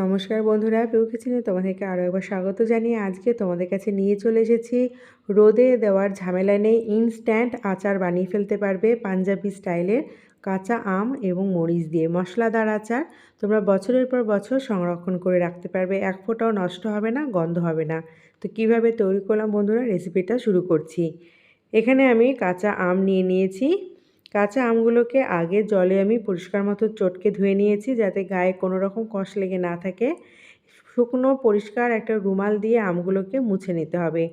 নমস্কার বন্ধুরা পিউ তোমাদেরকে আরও একবার স্বাগত জানিয়ে আজকে তোমাদের কাছে নিয়ে চলে এসেছি। রোদে দেওয়ার ঝামেলা নেই ইনস্ট্যান্ট আচার বানিয়ে ফেলতে পারবে পাঞ্জাবি স্টাইলের কাঁচা আম এবং মরিচ দিয়ে। মশলাদার আচার তোমরা বছরের পর বছর সংরক্ষণ করে রাখতে পারবে, এক ফোঁটাও নষ্ট হবে না, গন্ধ হবে না। তো কীভাবে তৈরি করলাম বন্ধুরা রেসিপিটা শুরু করছি। এখানে আমি কাঁচা আম নিয়ে নিয়েছি। কাঁচা আমগুলোকে আগে জলে আমি পরিষ্কার মতো চটকে ধুয়ে নিয়েছি যাতে গায়ে কোনো রকম কষ লেগে না থাকে। শুকনো, পরিষ্কার একটা রুমাল দিয়ে আমগুলোকে মুছে নিতে হবে।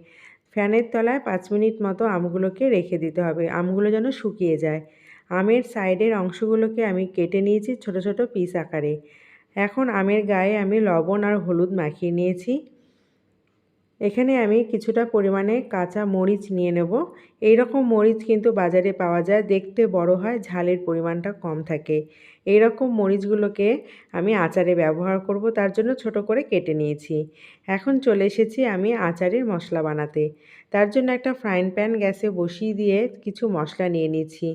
ফ্যানের তলায় পাঁচ মিনিট মতো আমগুলোকে রেখে দিতে হবে। আমগুলো যেন শুকিয়ে যায়। আমের সাইডের অংশগুলোকে আমি কেটে নিয়েছি ছোট ছোট পিস আকারে। এখন আমের গায়ে আমি লবণ আর হলুদ মাখিয়ে নিয়েছি। এখানে আমি কিছুটা পরিমাণে কাঁচা মরিচ নিয়ে নেব। এই রকম মরিচ কিন্তু বাজারে পাওয়া যায়, দেখতে বড় হয়, ঝালের পরিমাণটা কম থাকে। এই রকম মরিচগুলোকে আমি আচারে ব্যবহার করব, তার জন্য ছোট করে কেটে নিয়েছি। এখন চলে এসেছি আমি আচারের মশলা বানাতে। তার জন্য একটা ফ্রাইং প্যান গ্যাসে বসিয়ে দিয়ে কিছু মশলা নিয়ে নিয়েছি।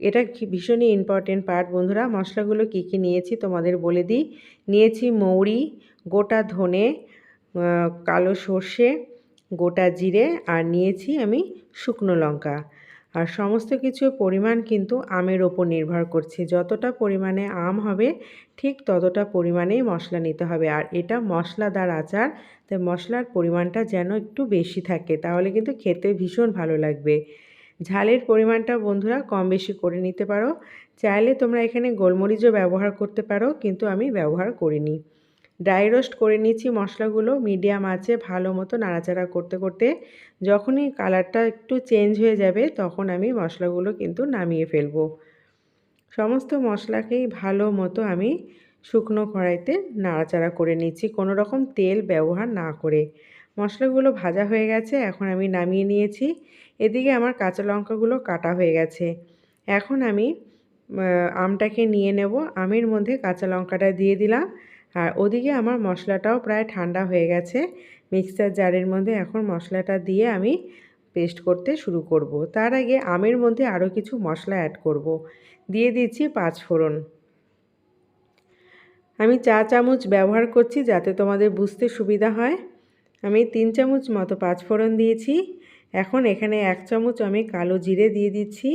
এটা ভীষণই ইম্পর্টেন্ট পার্ট বন্ধুরা। মশলাগুলো কী কী নিয়েছি তোমাদের বলে দিই। নিয়েছি মৌরি, গোটা ধনে কালো সর্ষে, গোটা জিরে আর নিয়েছি আমি শুকনো লঙ্কা। আর সমস্ত কিছুর পরিমাণ কিন্তু আমের ওপর নির্ভর করছে। যতটা পরিমাণে আম হবে, ঠিক ততটা পরিমাণেই মশলা নিতে হবে। আর এটা মশলাদার আচার, তাই মশলার পরিমাণটা যেন একটু বেশি থাকে, তাহলে কিন্তু খেতে ভীষণ ভালো লাগবে। ঝালের পরিমাণটা বন্ধুরা কম বেশি করে নিতে পারো। চাইলে তোমরা এখানে গোলমরিচও ব্যবহার করতে পারো, কিন্তু আমি ব্যবহার করিনি। ড্রাই রোস্ট করে নিচ্ছি মশলাগুলো মিডিয়াম আছে, ভালো মতো নাড়াচাড়া করতে করতে। যখনই কালারটা একটু চেঞ্জ হয়ে যাবে, তখন আমি মশলাগুলো কিন্তু নামিয়ে ফেলব। সমস্ত মশলাকেই ভালো মতো আমি শুকনো কড়াইতে নাড়াচাড়া করে নিচ্ছি, কোনো রকম তেল ব্যবহার না করে। মশলাগুলো ভাজা হয়ে গেছে, এখন আমি নামিয়ে নিয়েছি। এদিকে আমার কাঁচা লঙ্কাগুলো কাটা হয়ে গেছে। এখন আমি আমটাকে নিয়ে নেব। আমের মধ্যে কাঁচা লঙ্কাটা দিয়ে দিলাম। আর ওদিকে আমার মশলাটাও প্রায় ঠান্ডা হয়ে গেছে। মিক্সার জারের মধ্যে এখন মশলাটা দিয়ে আমি পেস্ট করতে শুরু করব। তার আগে আমের মধ্যে আরও কিছু মশলা অ্যাড করব। দিয়ে দিচ্ছি পাঁচ ফোড়ন। আমি চা চামচ ব্যবহার করছি যাতে তোমাদের বুঝতে সুবিধা হয়। আমি তিন চামচ মতো পাঁচ ফোড়ন দিয়েছি। এখন এখানে এক চামচ আমি কালো জিরে দিয়ে দিচ্ছি।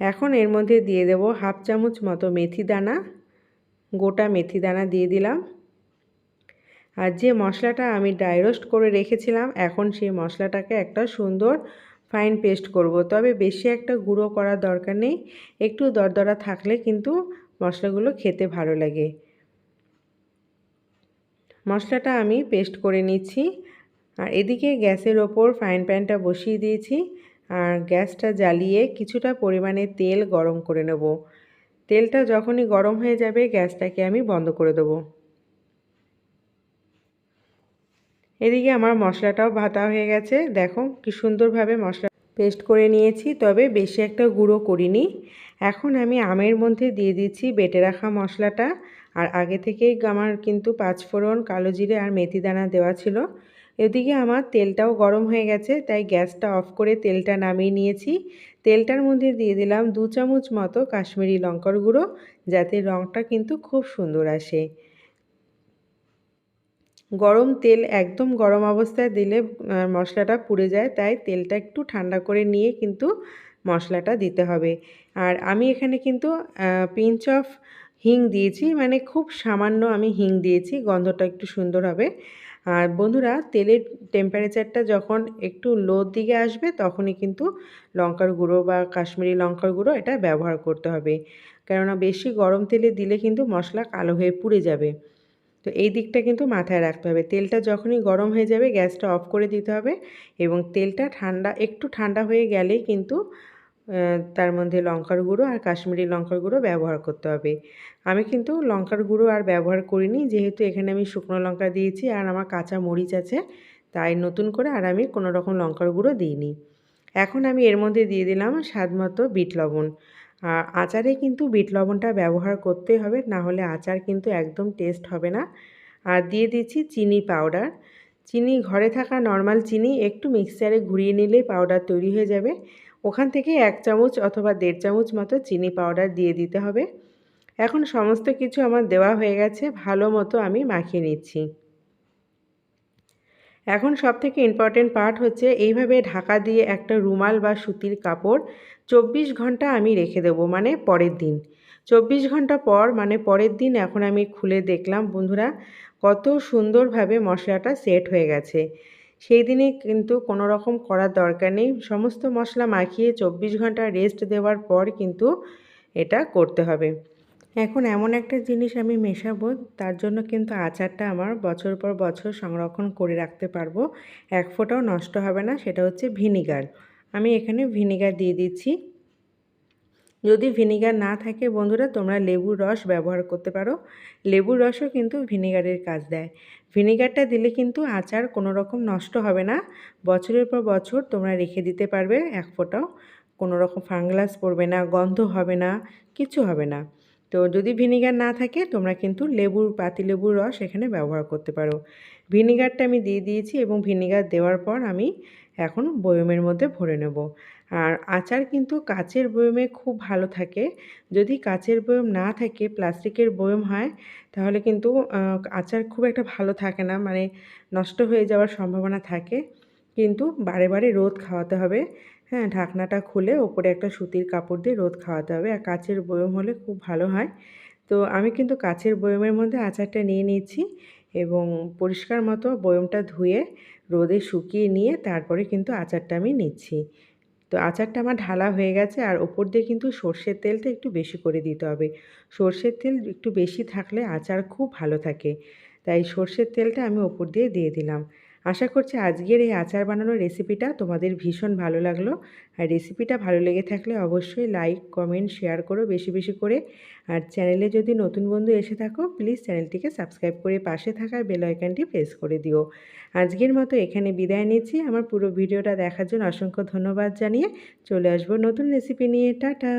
এখন এর মধ্যে দিয়ে দেব হাফ চামচ মতো মেথি দানা, গোটা মেথি দানা দিয়ে দিলাম। আর যে মশলাটা আমি ড্রাই রোস্ট করে রেখেছিলাম, এখন সেই মশলাটাকে একটা সুন্দর ফাইন পেস্ট করব। তবে বেশি একটা গুঁড়ো করার দরকার নেই, একটু দরদরা থাকলে কিন্তু মশলাগুলো খেতে ভালো লাগে। মশলাটা আমি পেস্ট করে নিচ্ছি। আর এদিকে গ্যাসের ওপর ফ্রাইং প্যানটা বসিয়ে দিয়েছি। আর গ্যাসটা জ্বালিয়ে কিছুটা পরিমাণে তেল গরম করে নেব। তেলটা যখনই গরম হয়ে যাবে, গ্যাসটাকে আমি বন্ধ করে দেবো। এদিকে আমার মশলাটাও ভাতা হয়ে গেছে। দেখো কি সুন্দরভাবে মশলা পেস্ট করে নিয়েছি, তবে বেশি একটা গুঁড়ো করিনি। এখন আমি আমের মধ্যে দিয়ে দিচ্ছি বেটে রাখা মশলাটা। আর আগে থেকেই আমার কিন্তু পাঁচফোড়ন, কালো জিরে আর মেথি দানা দেওয়া ছিল। এদিকে আমার তেলটাও গরম হয়ে গেছে, তাই গ্যাসটা অফ করে তেলটা নামিয়ে নিয়েছি। তেলটার মধ্যে দিয়ে দিলাম দু চামচ মতো কাশ্মীরি লঙ্কার গুঁড়ো, যাতে রঙটা কিন্তু খুব সুন্দর আসে। গরম তেল একদম গরম অবস্থায় দিলে মশলাটা পুড়ে যায়, তাই তেলটা একটু ঠান্ডা করে নিয়ে কিন্তু মশলাটা দিতে হবে। আর আমি এখানে কিন্তু পিঞ্চ অফ হিং দিয়েছি মানে খুব সামান্য আমি হিং দিয়েছি, গন্ধটা একটু সুন্দর হবে। আর বন্ধুরা, তেলের টেম্পারেচারটা যখন একটু লোর দিকে আসবে, তখনই কিন্তু লঙ্কার গুঁড়ো বা কাশ্মীরি লঙ্কার গুঁড়ো এটা ব্যবহার করতে হবে। কেননা বেশি গরম তেলে দিলে কিন্তু মশলা কালো হয়ে পুড়ে যাবে। তো এই দিকটা কিন্তু মাথায় রাখতে হবে। তেলটা যখনই গরম হয়ে যাবে, গ্যাসটা অফ করে দিতে হবে এবং তেলটা ঠান্ডা, একটু ঠান্ডা হয়ে গেলেই কিন্তু তার মধ্যে লঙ্কার গুঁড়ো আর কাশ্মীরি লঙ্কার গুঁড়ো ব্যবহার করতে হবে। আমি কিন্তু লঙ্কার গুঁড়ো আর ব্যবহার করিনি, যেহেতু এখানে আমি শুকনো লঙ্কা দিয়েছি আর আমার কাঁচা মরিচ আছে, তাই নতুন করে আর আমি কোনো রকম লঙ্কার গুঁড়ো দিইনি। এখন আমি এর মধ্যে দিয়ে দিলাম স্বাদ মতো বিট লবণ। আর আচারে কিন্তু বিট লবণটা ব্যবহার করতে হবে, না হলে আচার কিন্তু একদম টেস্ট হবে না। আর দিয়ে দিচ্ছি চিনি পাউডার। চিনি ঘরে থাকা নর্মাল চিনি একটু মিক্সচারে ঘুরিয়ে নিলেই পাউডার তৈরি হয়ে যাবে। ওখান থেকে এক চামচ অথবা দেড় চামচ মতো চিনি পাউডার দিয়ে দিতে হবে। এখন সমস্ত কিছু আমার দেওয়া হয়ে গেছে, ভালো মতো আমি মাখিয়ে নিচ্ছি। এখন সব থেকে ইম্পর্টেন্ট পার্ট হচ্ছে এইভাবে ঢাকা দিয়ে একটা রুমাল বা সুতির কাপড় চব্বিশ ঘণ্টা আমি রেখে দেবো মানে পরের দিন। চব্বিশ ঘণ্টা পর মানে পরের দিন এখন আমি খুলে দেখলাম, বন্ধুরা, কত সুন্দরভাবে মশলাটা সেট হয়ে গেছে। সেই দিনে কিন্তু কোনো রকম করার দরকার নেই। সমস্ত মশলা মাখিয়ে চব্বিশ ঘণ্টা রেস্ট দেওয়ার পর কিন্তু এটা করতে হবে। এখন এমন একটা জিনিস আমি মেশাবো, তার জন্য কিন্তু আচারটা আমার বছর পর বছর সংরক্ষণ করে রাখতে পারব। এক ফোঁটাও নষ্ট হবে না, সেটা হচ্ছে ভিনিগার। আমি এখানে ভিনিগার দিয়ে দিচ্ছি। যদি ভিনিগার না থাকে বন্ধুরা, তোমরা লেবুর রস ব্যবহার করতে পারো। লেবুর রসও কিন্তু ভিনিগারের কাজ দেয়। ভিনিগারটা দিলে কিন্তু আচার কোনো রকম নষ্ট হবে না। বছরের পর বছর তোমরা রেখে দিতে পারবে এক ফোঁটাও। কোনো রকম ফাঙ্গাস পড়বে না, গন্ধ হবে না, কিছু হবে না। তো যদি ভিনিগার না থাকে, তোমরা কিন্তু লেবুর পাতিলেবুর রস এখানে ব্যবহার করতে পারো। ভিনিগারটা আমি দিয়ে দিয়েছি এবং ভিনিগার দেওয়ার পর আমি এখন বয়মের মধ্যে ভরে নেব। আর আচার কিন্তু কাচের বয়মে খুব ভালো থাকে। যদি কাচের বয়ম না থাকে, প্লাস্টিকের বয়ম হয়, তাহলে কিন্তু আচার খুব একটা ভালো থাকে না। মানে নষ্ট হয়ে যাওয়ার সম্ভাবনা থাকে। কিন্তু বারে বারে রোদ খাওয়াতে হবে। হ্যাঁ ঢাকনাটা খুলে ওপরে একটা সুতির কাপড় দিয়ে রোদ খাওয়াতে হবে। আর কাচের বয়ম হলে খুব ভালো হয়। তো আমি কিন্তু কাচের বয়মের মধ্যে আচারটা নিয়ে নিয়েছি এবং পরিষ্কার মতো বয়মটা ধুয়ে রোদে শুকিয়ে নিয়ে তারপরে কিন্তু আচারটা আমি নিচ্ছি। তো আচারটা আমার ঢালা হয়ে গেছে আর ওপর দিয়ে কিন্তু সর্ষের তেলটা একটু বেশি করে দিতে হবে। সর্ষের তেল একটু বেশি থাকলে আচার খুব ভালো থাকে। তাই সর্ষের তেলটা আমি ওপর দিয়ে দিয়ে দিলাম। আশা করছি আজকের এই আচার বানানোর রেসিপিটা তোমাদের ভীষণ ভালো লাগল। আর রেসিপিটা ভালো লেগে থাকলে অবশ্যই লাইক কমেন্ট শেয়ার করো বেশি বেশি করে। আর চ্যানেলে যদি নতুন বন্ধু এসে থাকো প্লিজ চ্যানেলটিকে সাবস্ক্রাইব করে পাশে থাকা বেল আইকনটি প্রেস করে দিও। আজকের মতো এখানে বিদায় নিচ্ছি। আমার পুরো ভিডিওটা দেখার জন্য অসংখ্য ধন্যবাদ জানিয়ে চলে আসব নতুন রেসিপি নিয়ে। টাটা!